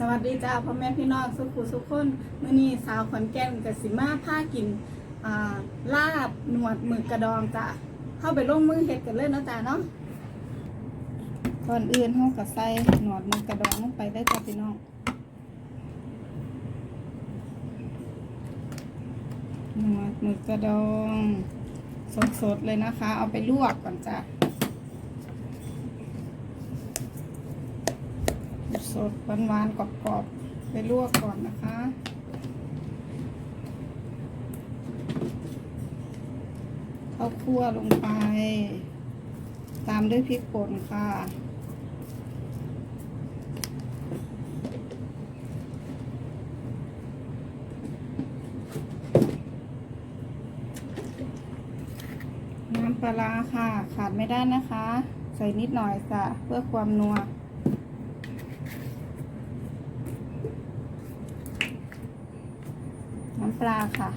สวัสดีจ้าพ่อแม่พี่น้องสุขุสุขคนมื้อนี้สาวขอนแก่นกับสิมาผ้ากินาลาบหนวดหมึกกระดองจ้ะเข้าไปลงมือเฮ็ดกันเลยเนาะจ้าเนาะก่อนอื่นเฮาก็ใส่หนวดหมึกกระดองลงไปได้จ้ะพี่น้องหนวดหมึกกระดอง สดๆเลยนะคะ เอาไปลวกก่อนจ้ะ สดหวานๆกรอบๆ ไปลวกก่อนนะคะ ข้าวคั่วลงไป ตามด้วยพริกป่นค่ะน้ำปลาร้าค่ะ ขาดไม่ได้นะคะ ใส่นิดหน่อยจ้ะเพื่อความนัว น้ำปลาค่ะ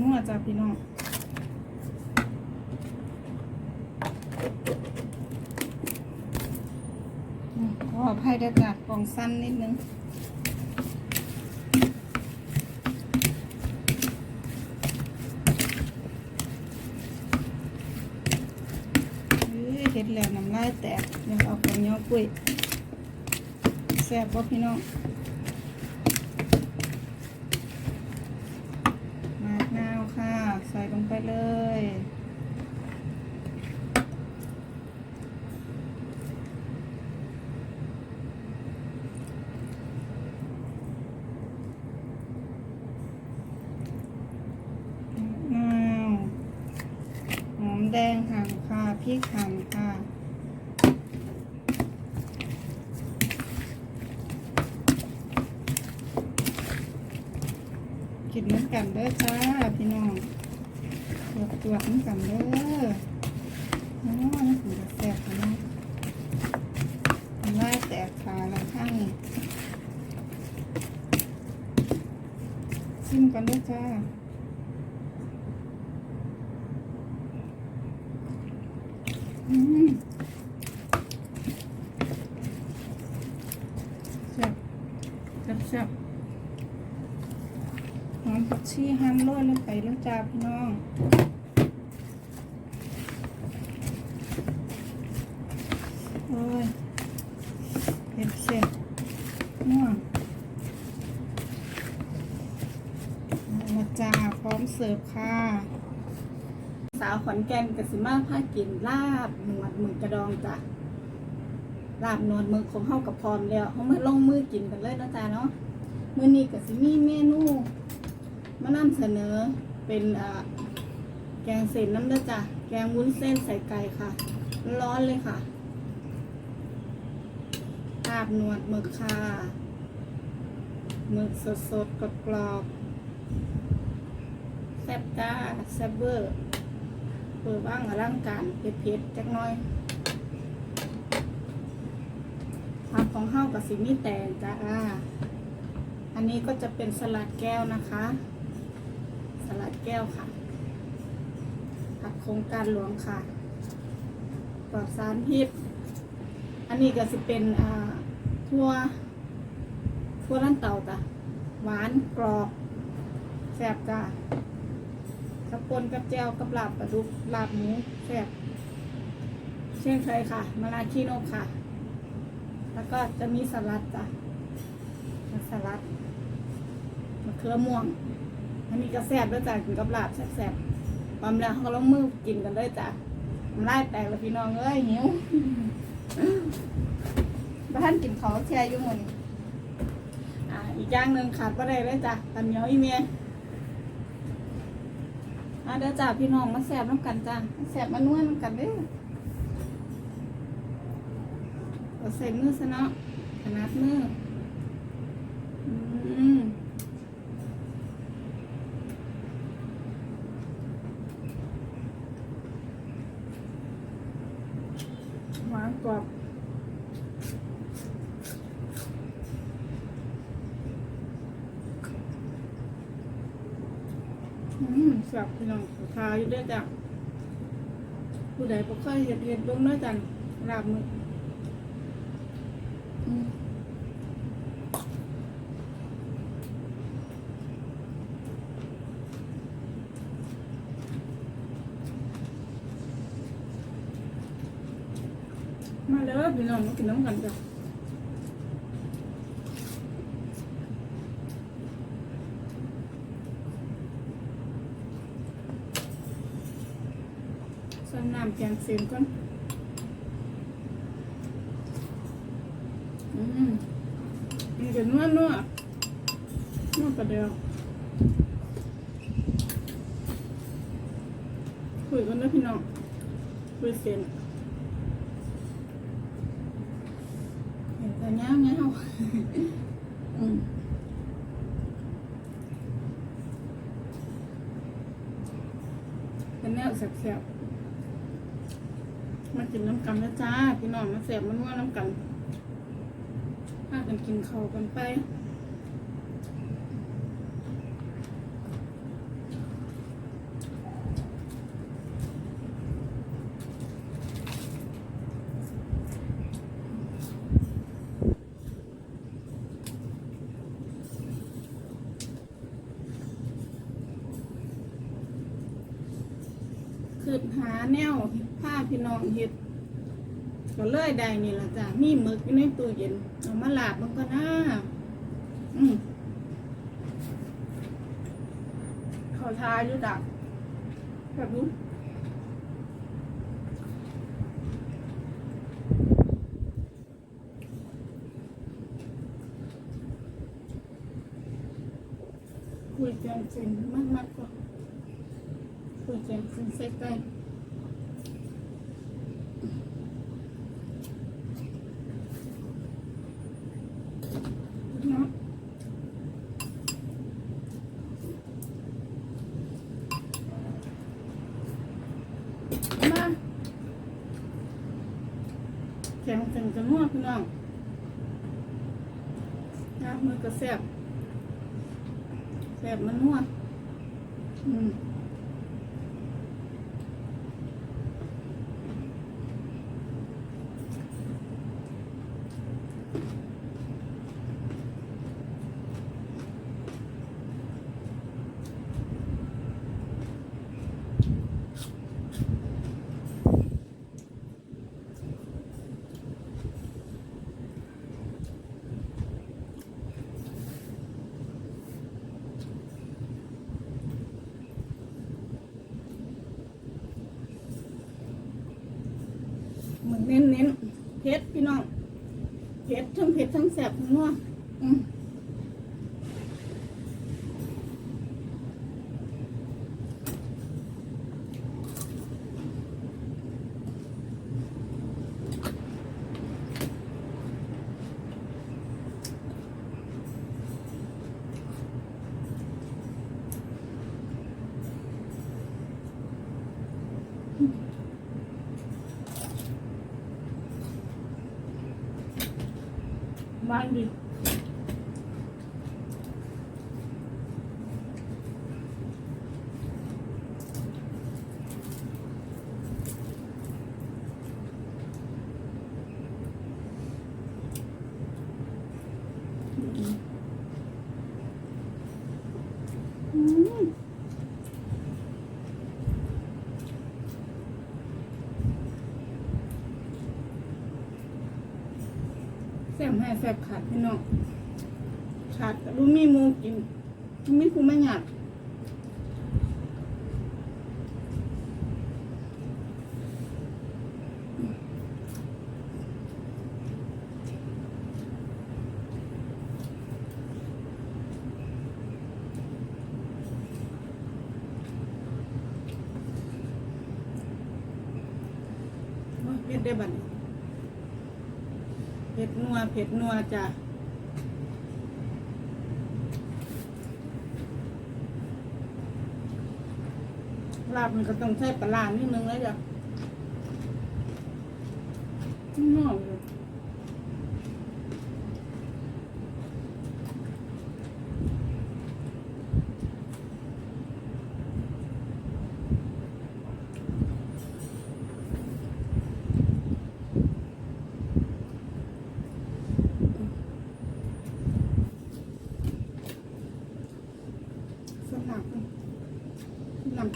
นัวจ้ะพี่น้องขออภัยด้วยจ้ะกล่องสั้นนิดนึง เอ้ยเห็ด แล้วน้ำลายแตกเดี๋ยวเอาของเหนียวกุ้ยแซ่บบ่พี่น้องมากนาวค่ะ ใส่ลงไปเลยมะนาวหอมแดงหั่นค่ะพริกหั่นค่ะ กินเหมือนกันเด้อจ้าพี่น้องตรวจตรวจเหมือนกันเด้อน้องนี่คือแซ่บพี่น้องทำลาแตกขาล้วข้างชิมกันเด้อจ้าอืมแซ่บแซ่บ อมผักชีหั่นโรยลงไปแล้วจ้าพี่น้องโอ้ยเผ็ดเสร็จม่วงมาจ้าพร้อมเสิร์ฟค่ะ สาวขอนแก่นกสิมาพากินลาบหนวดหมึกกระดองจ้ะลาบหนวดมึกของเฮากับพร้อมแล้วเฮามาลงมือกินกันเลยนะจ้าเนาะมื้อนี้ก็สิมีเมนู มานำเสนอเป็นแกงเส้นน้ำเด้อจ้ะแกงวุ้นเส้นใส่ไก่ค่ะ ร้อนเลยค่ะลาบหนวดหมึกค่ะหมึกสดสดๆกรอบกรอบๆแซ่บจ้าแซ่บเวอร์เปิดบ้างอลังการเผ็ดๆจักน้อยผักของเฮากับสิมีแตงจ้าอันนี้ก็จะเป็นสลัดแก้วนะคะ สลัดแก้วค่ะ ผักโครงการหลวงค่ะปลอดสารพิษ อันนี้ก็จะเป็นอ่าทั่วทั่วลั่นเต่าจ้ะหวานกรอบแซ่บจ้ะกับปนกับแจวกับลาบปลาดุกลาบหมูแซ่บเช่นเคยค่ะมะลาคีโนค่ะ แล้วก็จะมีสลัดจ้ะสลัดมะเขือม่วง อันนี้ก็แซ่บด้วยจ้ะกินกับลาบแซ่บๆความแล้วเขาก็ลงมือกินกันเลยจ้ะทำลายแตกแล้วพี่น้องเอ้ยหิวบ้านกินของแช่อยู่หมดนี่อ่าอีกอย่างหนึ่งขาดบ่ได้เลยจ้ะตันเหนียวอีเมียอ่าเดี๋ยวจ้ะพี่น้องมาแซ่บน้ำกันจ้ะมาแซ่บมานวลน้ำกันเด้อเอาใส่มือซะเนาะขนาดมืออื วบอืสับพี่น้องทาอยู่ด้วยจ้ะผู้ใดบ่เคยเห็ดเห็นเบิ่งเด้อยจัะราบมือ อืมมาเลยพี่น้องมากินน้ำกันจ้ะส่วนน้ำแกงเสียมก่อนอืมมันจะนัวนัวนัวกระเดี๋ยวคุยกันนะพี่น้องคุยเสียน เห็นแต่เงี้ยเงี้ยอืมเป็นแนวแสบๆมากินน้ำกันนะจ้าพี่น้องมาแสบมันว่าน้ำกันพากันกินข้าวกันไปคือ หาแนวผ้าพี่น้องเห็ดก็เลยได้นี่ละจ้ะมีหมึกอยู่ในตู้เย็นเอามาลาบมันก็น่าอืมขอทายอยู่ดักแบบนี้คุยแจงจริงมากมากๆกว่าคุยแจงจริงใส่ใกล้ เนาะมาแข็งจังจะนวดพี่น้องนะมือก็แสบแสบมันนวดอืม เน้นเน้นเผ็ดพี่น้องเผ็ดทั้งเผ็ดทั้งแสบทั้งนัวอืม บ้านดิอืม แซ่บให้แซ่บขาดพี่น้องขาดรู้มีมูกินมีผู้ไม่หยาดโอ้ยเผ็ดได้บัดนี้ ผ็ดนัวเผ็ดนัวจ้ะลาบมันก็ต้องใช้ปลาลานิดนึงแล้วจ้ะน่าเลยกบกบอืม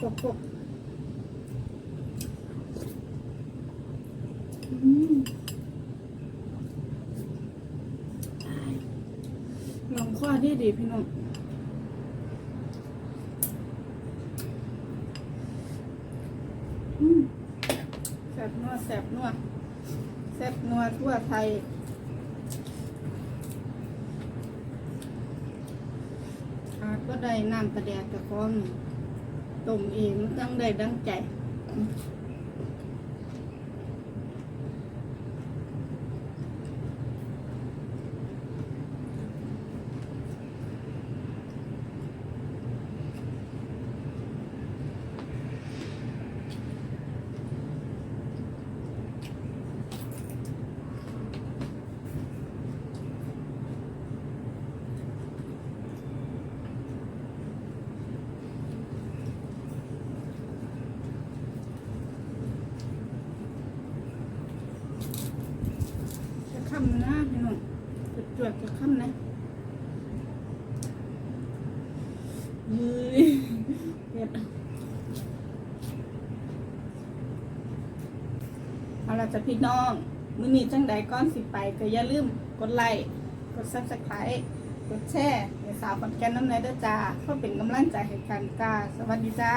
ลองข้อดีดีพี่น้องแซบนัวแซบนัวแซบนัวทั่วไทยขาดก็ได้น้ำกระแดกกระคอง ต้มเองตั้งได้ดังใจ จะคำนะพี่น้องจวดจวดจะ คำนะเฮ้ยเผ็ดเอาละจ้ะพี่น้อง มื้อนี้จังใดก้อนสิไป ก็อย่าลืมกดไลค์ กดซับสไครต์กดแชร์ในสาวขอนแก่นน้ำเนยเด้อจ้าเพื่อเป็นกำลังใจให้กันจ้า สวัสดีจ้า